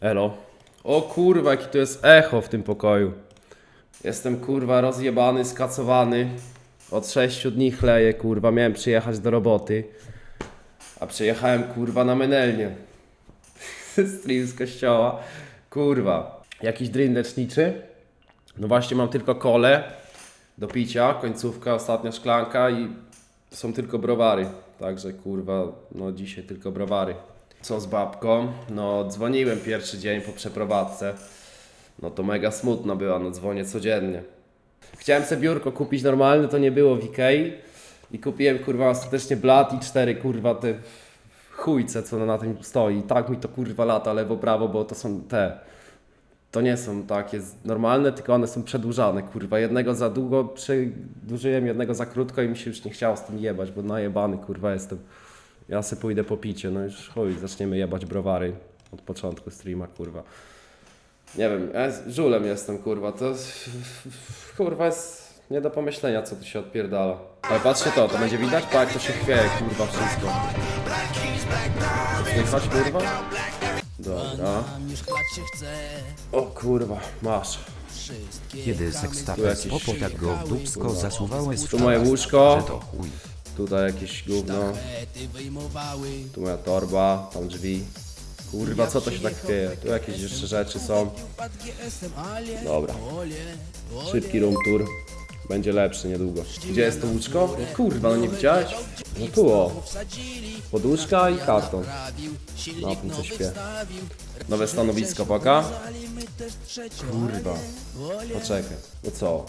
Elo. O kurwa, jaki to jest echo w tym pokoju. Jestem kurwa rozjebany, skacowany. Od 6 dni chleję, kurwa. Miałem przyjechać do roboty. A przyjechałem kurwa na menelnię. Stream z kościoła. Kurwa. Jakiś drink leczniczy. No właśnie mam tylko kole do picia, końcówka, ostatnia szklanka i są tylko browary. Także kurwa, no dzisiaj tylko browary. Co z babką? No dzwoniłem pierwszy dzień po przeprowadzce. No to mega smutno była, no dzwonię codziennie. Chciałem sobie biurko kupić normalne, to nie było w Ikei. I kupiłem kurwa ostatecznie blat i cztery kurwa te chujce, co na tym stoi. Tak mi to kurwa lata lewo, prawo, bo to są te. To nie są takie normalne, tylko one są przedłużane, kurwa. Jednego za długo przedłużyłem, jednego za krótko i mi się już nie chciało z tym jebać, bo najebany, kurwa, jestem. Ja se pójdę po picie, no już chuj, zaczniemy jebać browary od początku streama, kurwa. Nie wiem, ja z- żulem jestem, kurwa, to kurwa jest nie do pomyślenia, co tu się odpierdala. Ale patrzcie to, to będzie widać? Tak, to się chwieje, kurwa, wszystko. Słychać, kurwa? Dobra. O kurwa, masz. Kiedy sekstapes popo tak go w dupsko zasuwałeś Tu moje łóżko. że to chuj. Tutaj jakieś gówno, tu moja torba, tam drzwi. Kurwa, co to się tak chwieje? Tu jakieś jeszcze rzeczy są. Dobra. Szybki room tour. Będzie lepszy niedługo. Gdzie jest to łóżko? No kurwa, no nie widziałeś? No tu o. Poduszka i karton. Na silnik tym co śpię. Nowe stanowisko trzecie, Kurwa. Poczekaj. No co?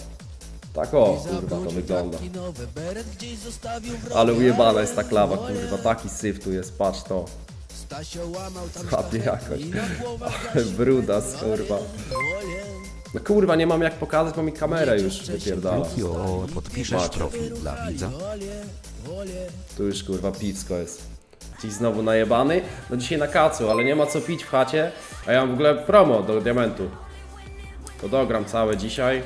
Tak o, kurwa to wygląda. Ale ujebana jest ta klawa, kurwa. Taki syf tu jest, patrz to. Sztachety jakoś. Ale brudas, kurwa. No kurwa, nie mam jak pokazać, bo mi kamerę już wypierdala. Luki o, podpiszesz profil dla widza? Tu już kurwa piwsko jest. Dziś znowu najebany. No dzisiaj na kacu, ale nie ma co pić w chacie. A ja mam w ogóle promo do diamentu. To dogram całe dzisiaj.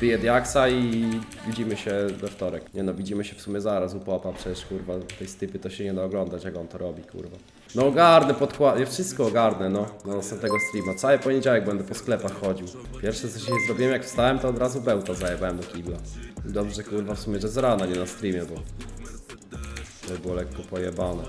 Biję diaksa i widzimy się we wtorek. Nie no, widzimy się w sumie zaraz u popa, przecież kurwa tej stypy to się nie da oglądać jak on to robi, kurwa. No ogarnę podkład, ja wszystko ogarnę, no, na następnego streama. Cały poniedziałek będę po sklepach chodził. Pierwsze co się zrobiłem jak wstałem, to od razu bełta zajebałem do kibla. Dobrze kurwa w sumie, że z rana, nie na streamie, bo to było lekko pojebane.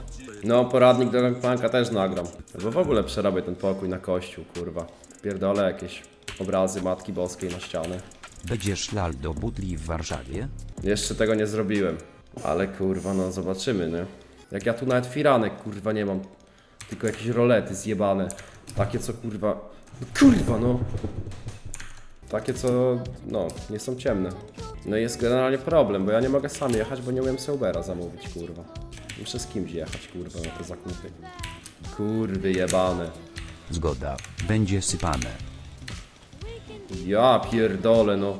No, poradnik do Gangplanka też nagram. Bo w ogóle przerabię ten pokój na kościół, kurwa. Pierdolę jakieś obrazy Matki Boskiej na ścianę. Będziesz lal do butli w Warszawie? Jeszcze tego nie zrobiłem. Ale kurwa, no zobaczymy, nie? Jak ja tu nawet firanek, kurwa, nie mam. Tylko jakieś rolety zjebane. Takie co kurwa... Kurwa, no! Takie co, no, nie są ciemne. No i jest generalnie problem, bo ja nie mogę sam jechać, bo nie umiem sobie Ubera zamówić, kurwa. Muszę z kimś jechać, kurwa, na te zakupy. Kurwy jebane. Zgoda. Będzie sypane. Ja pierdolę, no.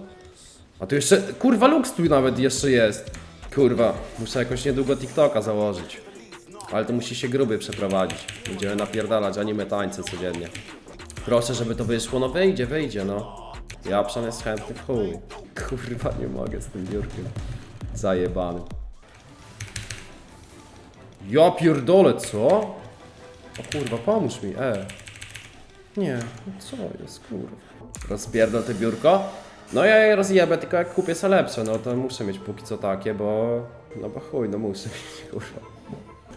A tu jeszcze, kurwa, Lux tu nawet jeszcze jest. Kurwa, muszę jakoś niedługo TikToka założyć. Ale to musi się gruby przeprowadzić. Będziemy napierdalać anime tańce codziennie. Proszę, żeby to wyszło, no wyjdzie, wyjdzie, no. Japszan jest chętny w chuj. Kurwa, nie mogę z tym biurkiem. Zajebany. Ja pierdolę, co? O kurwa, pomóż mi, e. Nie, co jest, kurwa. Rozpierdol te biurko? No ja je rozjebę, tylko jak kupię sobie lepsze, no to muszę mieć póki co takie, bo... No bo chuj, no muszę mieć, kurwa.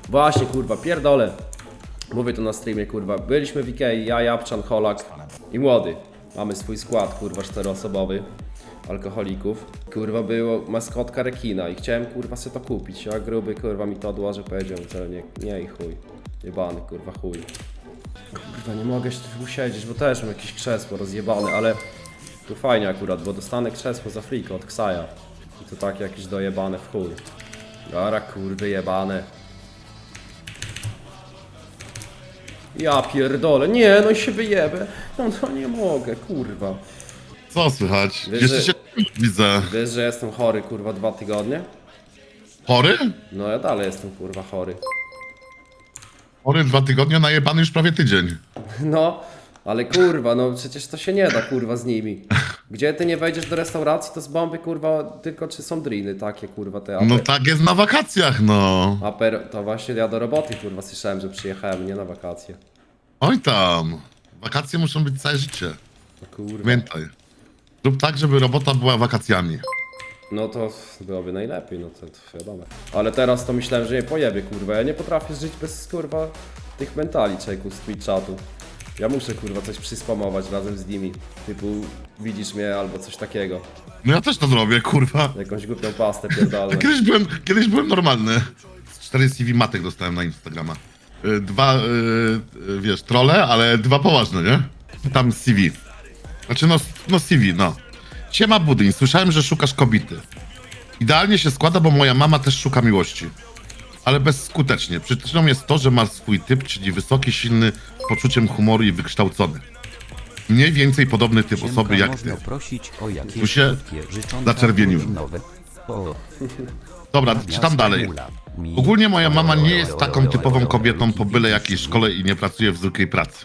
Właśnie, kurwa, pierdolę. Mówię to na streamie, kurwa. Byliśmy w Ikei, ja, Japczan, Holak i Młody. Mamy swój skład, kurwa, czteroosobowy. Alkoholików. Kurwa, było maskotka rekina i chciałem, kurwa, sobie to kupić. A gruby, kurwa, mi to odłożył, powiedział, że nie, nie i chuj. Jebany, kurwa, chuj. Kurwa, nie mogę się tu siedzieć, bo też mam jakieś krzesło rozjebane, ale tu fajnie akurat, bo dostanę krzesło za friko od Ksaja. I to takie jakieś dojebane w chuj. Dobra, kurwy jebane. Ja pierdolę, nie, no i się wyjebę. No to nie mogę, kurwa. Co słychać? Wiesz, Jeszcze że- się widzę. Wiesz, że jestem chory, kurwa, dwa tygodnie? Chory? No ja dalej jestem, kurwa, chory. Chory dwa tygodnie, najebany już prawie tydzień. No, ale kurwa, no przecież to się nie da, kurwa, z nimi. Gdzie ty nie wejdziesz do restauracji, to z bomby, kurwa, tylko czy są driny takie, kurwa, te No aper, tak jest na wakacjach, no. aper, to właśnie ja do roboty, kurwa, słyszałem, że przyjechałem, nie na wakacje. Oj tam. Wakacje muszą być całe życie. No kurwa. Pamiętaj. Zrób tak, żeby robota była wakacjami. No to byłoby najlepiej, no to, to wiadomo. Ale teraz to myślałem, że nie pojebie, kurwa. Ja nie potrafię żyć bez, kurwa, tych mentali czeków z Twitchatu. Ja muszę, kurwa, coś przyspamować razem z nimi. Typu, widzisz mnie albo coś takiego. No ja też to zrobię, kurwa. Jakąś głupią pastę pierdolę. Kiedyś byłem, kiedyś byłem normalny. Cztery CV matek dostałem na Instagrama. Y, Dwa, y, y, wiesz, trole, ale dwa poważne, nie? Tam CV. Znaczy, no, no CV, no. Siema Budyń, słyszałem, że szukasz kobiety. Idealnie się składa, bo moja mama też szuka miłości. Ale bezskutecznie. Przyczyną jest to, że ma swój typ, czyli wysoki, silny, z poczuciem humoru i wykształcony. Mniej więcej podobny typ osoby jak ty. można prosić o jakieś Tu się krótkie życzonka zaczerwieniłem. urodzinowe. O, Dobra, czytam dalej. Ogólnie moja mama nie jest taką typową kobietą po byle jakiej szkole i nie pracuje w zwykłej pracy.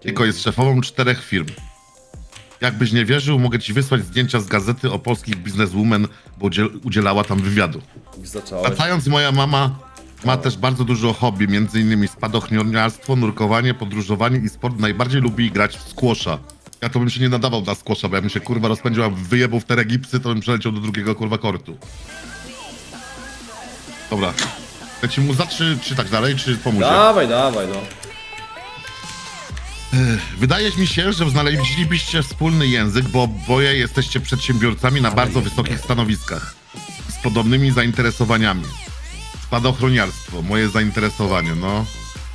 Tylko jest szefową czterech firm. Jakbyś nie wierzył, mogę ci wysłać zdjęcia z gazety o polskich bizneswoman, bo udziel- udzielała tam wywiadu. Zacząłeś. Wracając, moja mama ma też bardzo dużo hobby, m.in. spadochroniarstwo, nurkowanie, podróżowanie i sport. Najbardziej lubi grać w squasha. Ja to bym się nie nadawał na squasha, bo ja bym się kurwa rozpędził, a wyjebał w te regipsy, to bym przeleciał do drugiego kurwa kortu. Dobra. Leci mu za czy czytać dalej, czy pomóż? Dawaj, dawaj, no. Wydaje mi się, że znaleźlibyście wspólny język, bo oboje jesteście przedsiębiorcami na bardzo wysokich stanowiskach. Z podobnymi zainteresowaniami. Spadochroniarstwo, moje zainteresowanie, no.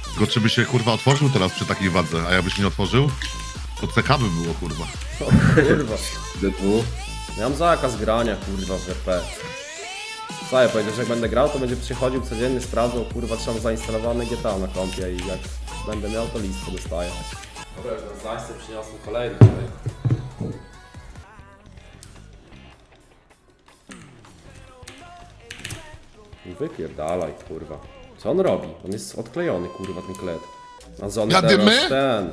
Tylko czy by się kurwa otworzył teraz przy takiej wadze, a jakbyś nie otworzył? To CK by było kurwa. Kurwa. Ja mam zakaz grania, kurwa, w RP. Co ja powiedział, że jak będę grał, to będzie przychodził codziennie, sprawdzał, kurwa, czy mam zainstalowane GTA na kompie i jak będę miał, to listę dostaję. Dobra, już na zajście przyniosłem kolejny tutaj. Wypierdalaj, kurwa. Co on robi? On jest odklejony, kurwa, ten kled. A Zony Jadymy? teraz ten...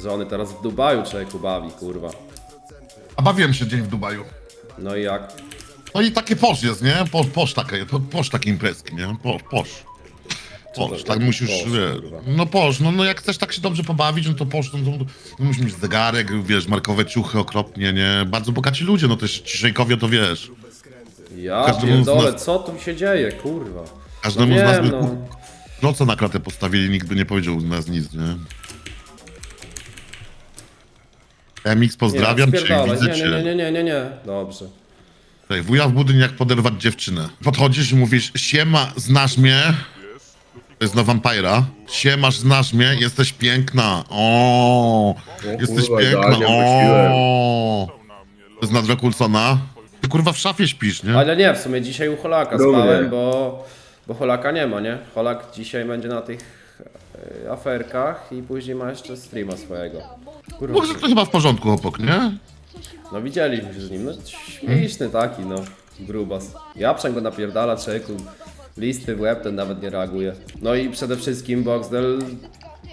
Zony teraz w Dubaju człowieku bawi, kurwa. A bawiłem się dzień w Dubaju. No i jak? No i takie posz jest, nie? Po, posz takie, po, posz takie imprezki, nie? Po, posz. Posz, tak jaki musisz, posz, kurwa? no posz, no, no jak chcesz tak się dobrze pobawić, no to posz, no to, to musisz mieć zegarek, wiesz, markowe ciuchy okropnie, nie? Bardzo bogaci ludzie, no też ci szejkowie to wiesz. Ja Każdemu z pierdolę, nas- co tu się dzieje, kurwa? Każdemu no z nas by no. no co na kratę postawili, nikt by nie powiedział z nas nic, nie? MX pozdrawiam nie, cię, spierdalaj. widzę nie, cię. nie, nie, nie, nie, nie, dobrze. Tutaj, wuja w budyń jak poderwać dziewczynę. Podchodzisz i mówisz, siema, znasz mnie? To jest na wampira. Siemasz, znasz mnie? Jesteś piękna. O, jesteś kurwa, piękna. wróciłem. O, to jest na Drakulsona. Ty kurwa w szafie śpisz, nie? Ale nie, w sumie dzisiaj u Holaka Dumnie. spałem, bo, bo Holaka nie ma, nie? Holak dzisiaj będzie na tych e, aferkach i później ma jeszcze streama swojego. Kurwa, Bo to chyba w porządku, chłopak, nie? no widzieliśmy się z nim, no śmieszny taki, no, grubas. Japrzak go napierdala, człowieku, listy w łeb, ten nawet nie reaguje. No i przede wszystkim Boxdel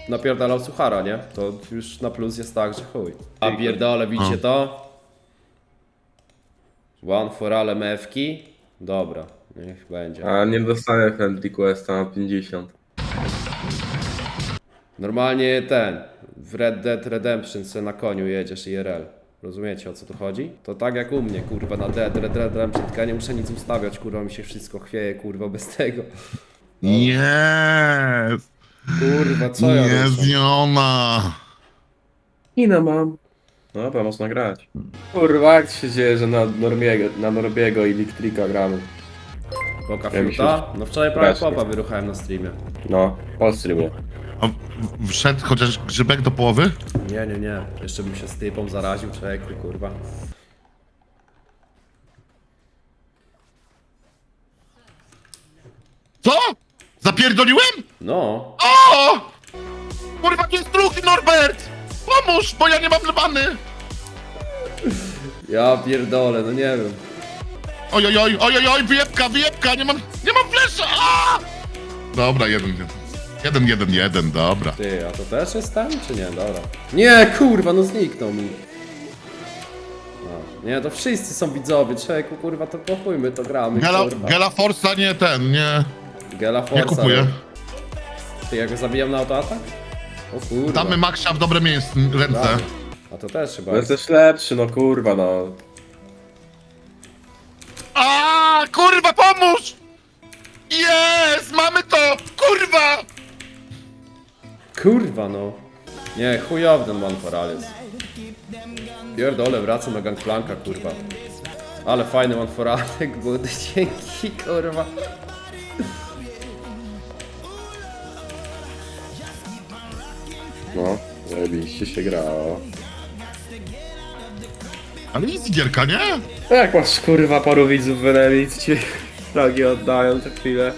napierdalał suchara, nie? To już na plus jest tak, że chuj. A pierdolę, widzicie to? One for all MFki? Dobra, niech będzie. A nie dostanę Friendly Questa na 50. Normalnie ten, w Red Dead Redemption se na koniu jedziesz IRL. Rozumiecie o co tu chodzi? To tak jak u mnie, kurwa, na Redemption, tylko ja nie muszę nic ustawiać, kurwa, mi się wszystko chwieje, kurwa, bez tego. Jest! Kurwa, co ja Jest i ona! Inę mam. No dobra, można grać. Kurwa, jak się dzieje, że na Norbiego, na Norbiego i Liktrika gramy. Boka Ja mi się Fiuta? No wczoraj prawie strasznie. popa wyruchałem na streamie. No, po streamie. A w- wszedł chociaż grzybek do połowy? Nie, nie, nie. Jeszcze bym się z typą zaraził, człowieku, kurwa. Co? Zapierdoliłem? No, O! Kurwa, to jest drugi Norbert! Pomóż, bo ja nie mam lebany! ja pierdolę, no nie wiem. Oj, oj, oj, oj, oj, oj, wyjebka, wyjebka, nie mam, nie mam flesza! A! Dobra, jeden, jeden. Jeden, jeden, jeden, dobra. Ty, a to też jest ten, czy nie? Dobra. Nie, kurwa, no zniknął mi. A, nie, to wszyscy są widzowie, człowieku, kurwa, to pochujmy, to gramy, Gela, kurwa. Gela Forza nie ten, nie, Gela nie Forza. kupuję. Ty, jak go zabijam na autoatak? O kurwa. Damy Maxia w dobre miejsce, ręce. Damy. A to też chyba No jest. jesteś lepszy, no kurwa, no. A kurwa, pomóż! Jest! Mamy to! Kurwa! Kurwa no. Nie, chujowy ten One for All jest. Pierdolę, wracam na Gangplanka, kurwa. Ale fajny One for All, budy, dzięki, kurwa. No, zajebiście się grało. Ale easy gierka, nie? No jak masz kurwa paru widzów w Enemy, ci flagi oddają co chwilę.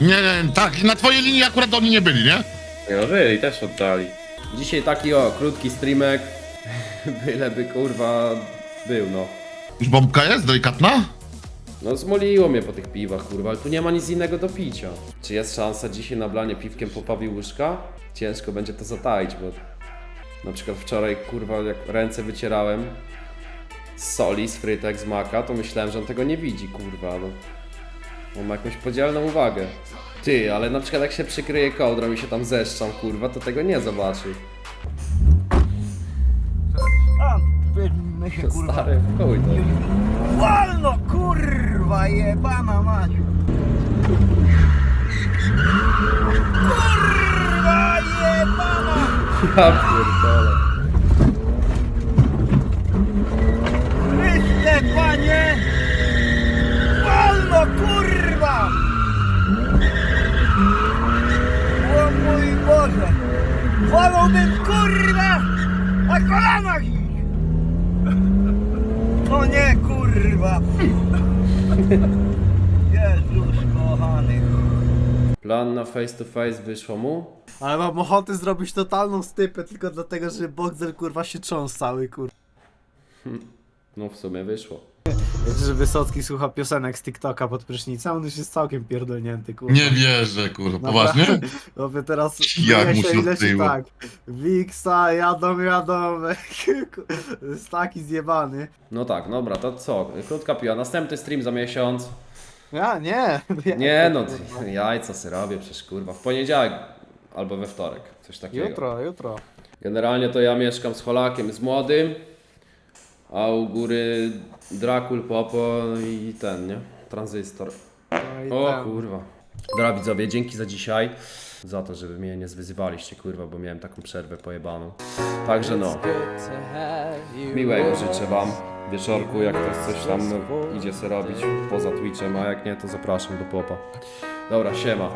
Nie, nie, tak, na twojej linii akurat oni nie byli, nie? Nie no, byli, też oddali. Dzisiaj taki o, krótki streamek. Byleby kurwa był, no. Już bombka jest, delikatna? No zmoliło mnie po tych piwach, kurwa, ale tu nie ma nic innego do picia. Czy jest szansa dzisiaj na blanie piwkiem po łyżka? Ciężko będzie to zataić, bo na przykład wczoraj, kurwa, jak ręce wycierałem z soli, z frytek, z maka, to myślałem, że on tego nie widzi, kurwa, no. On ma jakąś podzielną uwagę. Ty, ale na przykład jak się przykryje kołdrą i się tam zeszczam, kurwa, to tego nie zobaczy. A, my się kurwa. Stary, w chuj to. Wolno kurwa jebana mać. Kurwa jebana. Ja pierdolę. Boże. Wolałbym kurwa na kolanach iść. O nie kurwa. Jezus kochany. Plan na face to face wyszło mu? Ale mam ochotę zrobić totalną stypę tylko dlatego, że Boxer kurwa się trząsł cały kur... No w sumie wyszło. Wiecie, że Wysocki słucha piosenek z TikToka pod prysznicem, on już jest całkiem pierdolnięty kurwa. Nie wierzę, kurwa, poważnie? Robię teraz Jak myje mu się się i leci odkleiło. tak. Wiksa, jadą, jadą. jest taki zjebany. No tak, dobra, to co? Krótka piła. Następny stream za miesiąc. Ja, nie. Ja, Nie no, ty, jajca sobie robię przecież kurwa. W poniedziałek albo we wtorek, coś takiego. Jutro, jutro. Generalnie to ja mieszkam z Holakiem, z młodym, a u góry Drakul, Popo i ten, nie? Tranzystor. No i O kurwa. Dobra widzowie, dzięki za dzisiaj. Za to, żeby mnie nie zwyzywaliście, kurwa, bo miałem taką przerwę pojebaną. Także no. Miłego życzę wam wieczorku, jak ktoś coś tam idzie sobie robić poza Twitchem, a jak nie, to zapraszam do popa. Dobra, siema.